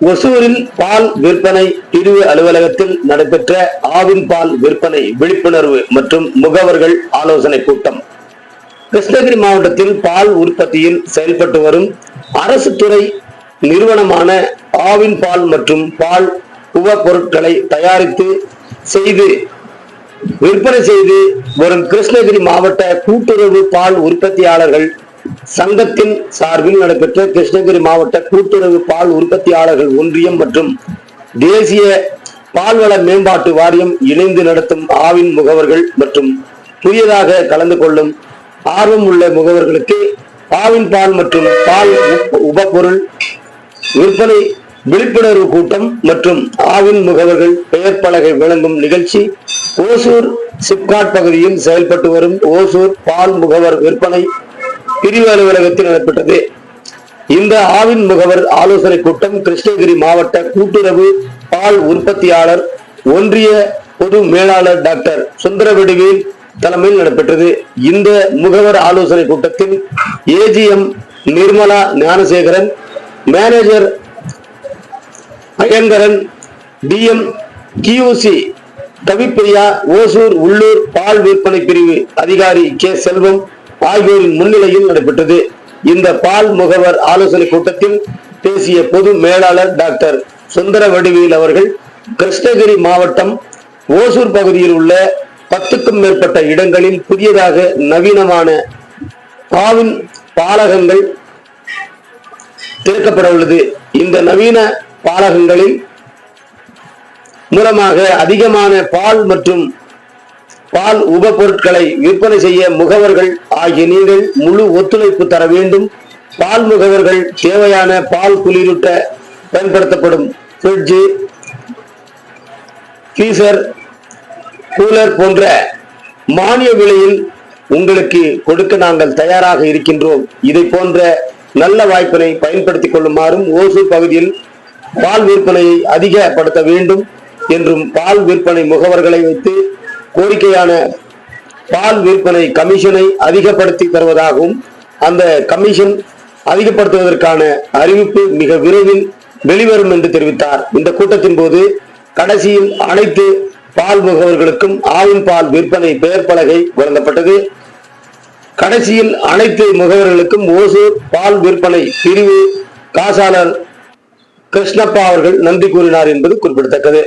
ஒசூரில் பால் விற்பனை பிரிவு அலுவலகத்தில் நடைபெற்ற ஆவின் பால் விற்பனை விழிப்புணர்வு மற்றும் முகவர்கள் ஆலோசனை கூட்டம். கிருஷ்ணகிரி மாவட்டத்தில் பால் உற்பத்தியில் செயல்பட்டு வரும் அரசு துறை நிறுவனமான ஆவின் பால் மற்றும் பால் உப பொருட்களை தயாரித்து செய்து விற்பனை செய்து வரும் கிருஷ்ணகிரி மாவட்ட கூட்டுறவு பால் உற்பத்தியாளர்கள் சங்கத்தின் சார்பில் நடைபெற்ற கிருஷ்ணகிரி மாவட்ட கூட்டுறவு பால் உற்பத்தியாளர்கள் ஒன்றியம் மற்றும் தேசிய பால்வள மேம்பாட்டு வாரியம் இணைந்து நடத்தும் ஆவின் முகவர்கள் மற்றும் புதியதாக கலந்து கொள்ளும் ஆர்வம் உள்ள முகவர்களுக்கு ஆவின் பால் மற்றும் பால் உபப்பொருள் விற்பனை விழிப்புணர்வு கூட்டம் மற்றும் ஆவின் முகவர்கள் பெயர் பலகை வழங்கும் நிகழ்ச்சி ஓசூர் சிப்காட் பகுதியில் செயல்பட்டு வரும் ஓசூர் பால் முகவர் விற்பனை பிரிவு அலுவலகத்தில் நடைபெற்றது. இந்த ஆவின் முகவர் ஆலோசனை கூட்டம் கிருஷ்ணகிரி மாவட்ட கூட்டுறவு பால் உற்பத்தியாளர் ஒன்றிய பொது மேலாளர் டாக்டர் சுந்தரவடிவேல் தலைமையில் நடைபெற்றது. இந்த முகவர் ஆலோசனை கூட்டத்தில் AGM Nirmala Gnanasekaran manager Ayangaran DM QC Kavipriya Hosur உள்ளூர் பால் விற்பனை பிரிவு அதிகாரி கே செல்வம் ஆகியோரின் முன்னிலையில் நடைபெற்றது. இந்த பால் முகவர் ஆலோசனை கூட்டத்தில் பேசிய பொது மேலாளர் டாக்டர் சுந்தர வடிவேல் அவர்கள் கிருஷ்ணகிரி மாவட்டம் ஓசூர் பகுதியில் உள்ள பத்துக்கும் மேற்பட்ட இடங்களில் புதியதாக நவீனமான பாவின் பாலகங்கள் திறக்கப்பட உள்ளது. இந்த நவீன பாலகங்களில் மூலமாக அதிகமான பால் மற்றும் பால் உப பொருட்களை விற்பனை செய்ய முகவர்கள் ஆகிய நீங்கள் முழு ஒத்துழைப்பு தர வேண்டும். பால் முகவர்கள் தேவையான பால் குளிரூட்ட பயன்படுத்தப்படும் ஃப்ரிட்ஜு ஃபீசர் கூலர் போன்ற மானிய விலையில் உங்களுக்கு கொடுக்க நாங்கள் தயாராக இருக்கின்றோம். இதை போன்ற நல்ல வாய்ப்பினை பயன்படுத்திக் கொள்ளுமாறும் ஓசூர் பகுதியில் பால் விற்பனையை அதிகப்படுத்த வேண்டும் என்றும் பால் விற்பனை முகவர்களை வைத்து கோரிக்கையான பால் விற்பனை கமிஷனை அதிகப்படுத்தி தருவதாகவும் அந்த கமிஷன் அதிகப்படுத்துவதற்கான அறிவிப்பு மிக விரைவில் வெளிவரும் என்று தெரிவித்தார். இந்த கூட்டத்தின் போது கடைசியில் அனைத்து பால் முகவர்களுக்கும் ஆவின் பால் விற்பனை பெயர் பலகை வழங்கப்பட்டது. கடைசியில் அனைத்து முகவர்களுக்கும் ஓசூர் பால் விற்பனை பிரிவு காசாளர் கிருஷ்ணப்பா அவர்கள் நன்றி கூறினார் என்பது குறிப்பிடத்தக்கது.